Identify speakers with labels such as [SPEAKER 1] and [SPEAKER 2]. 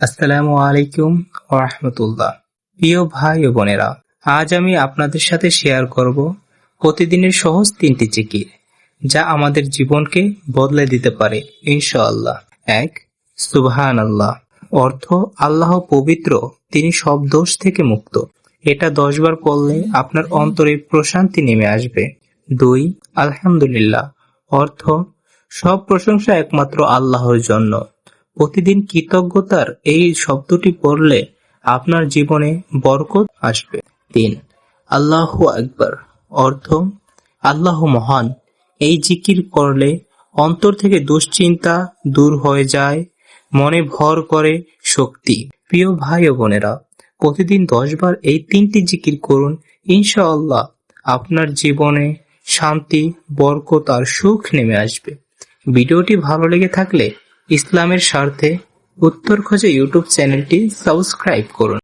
[SPEAKER 1] আসসালামু আলাইকুম রাহমাতুল্লাহ প্রিয় ভাই ও বোনেরা, আজ আমি আপনাদের সাথে শেয়ার করব প্রতিদিনের সহজ তিনটি জিকির, যা আমাদের জীবনকে বদলে দিতে পারে, ইনশাআল্লাহ। এক সুবহান আল্লাহ অর্থ, আল্লাহ পবিত্র, তিনি সব দোষ থেকে মুক্ত। এটা দশবার পড়লে আপনার অন্তরে প্রশান্তি নেমে আসবে। দুই, আলহামদুলিল্লাহ। অর্থ, সব প্রশংসা একমাত্র আল্লাহর জন্য। প্রতিদিন কৃতজ্ঞতার এই শব্দটি পড়লে আপনার জীবনে বরকত আসবে। তিন, আল্লাহ আকবার। অর্থ, আল্লাহ মহান। এই জিকির করলে অন্তর থেকে দুশ্চিন্তা দূর হয়ে যায়, মনে ভর করে শক্তি। প্রিয় ভাই ও বোনেরা, প্রতিদিন দশবার এই তিনটি জিকির করুন, ইনশাআল্লাহ আপনার জীবনে শান্তি, বরকত আর সুখ নেমে আসবে। ভিডিওটি ভালো লেগে থাকলে ইসলামের স্বার্থে উত্তর খোঁজে ইউটিউব চ্যানেলটি সাবস্ক্রাইব করুন।